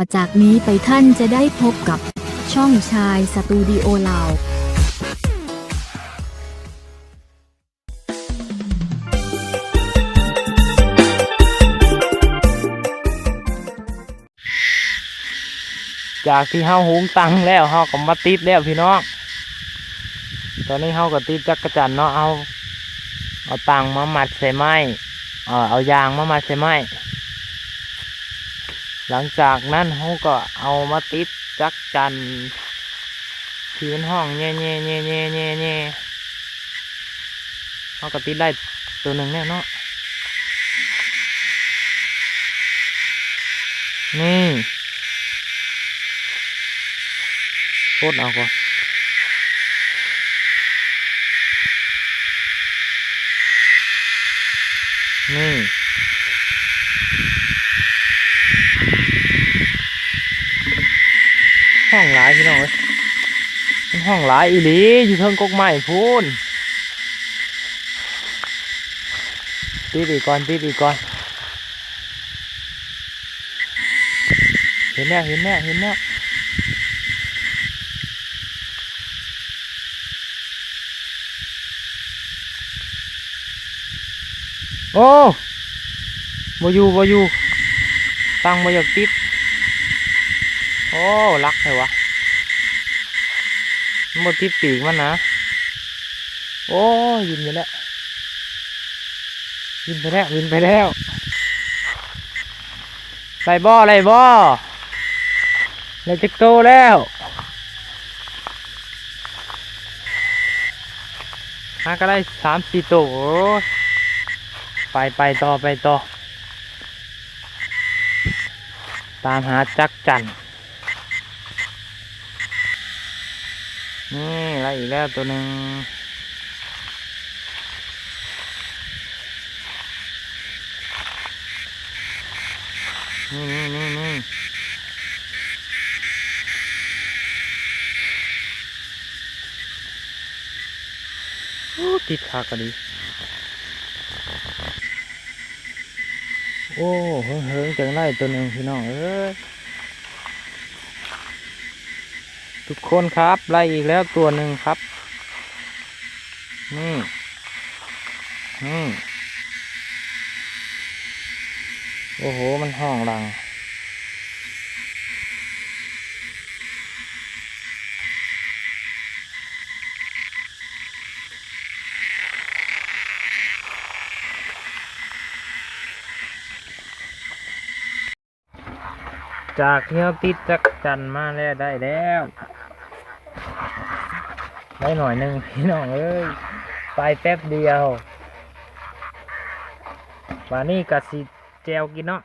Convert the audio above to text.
ต่อจากนี้ไปท่านจะได้พบกับช่องชายสตูดิโอเราจากที่เฮาหุงตังแล้วเฮาก็มาติดแล้วพี่น้อง ตอนนี้เฮาก็ติดจักรจันทร์เนาะเอา เอาตังมามัดใส่ไม้ เออเอายางมามัดใส่ไม้ หลังจากนั้นเฮาก็เอามาติดจักรจันทร์ที่มันห้องแง่แง่แง่แง่แง่แง่เฮาก็ติดได้ตัวหนึ่งแน่เนาะนี่โคตรเอาก่อนนี่ ห้องหลายพี่น้องเอ้ยมันห้องหลายอีหลีอยู่เทิงกกไม้พูนตีดีก่อนตีดีก่อนเห็นแล้วเห็นแล้วเห็นแล้วโอ้บอยู่บอยู่ตังบอยากติด โอ้รักเลยวะมันบ่ปีกมันนะ โอ้ยินไปแล้วยินไปแล้วยินไปแล้วใส่บ่อไรบ่อไรจะโตแล้วหาก็ได้สามสี่ตัวโอ้ยไปไปต่อไปต่อ ตามหาจักจันนี่อ นี่ไรอีกแล้วตัวหนึ่งนี่นี่นี่นี่โอ้ติดขากระดี โอ้เฮิงเฮิงจังไรตัวหนึ่งพี่น้องเอ้ย ทุกคนครับไล่อีกแล้วตัวหนึ่งครับ นี่ นี่ โอ้โห มันห้องรัง จากที่เราติดจักจันมาแล้วได้แล้ว ได้หน่อยหนึ่งพี่น้องเอ้ยไปแป๊บเดียววันนี้กะสิแจวกินเนาะ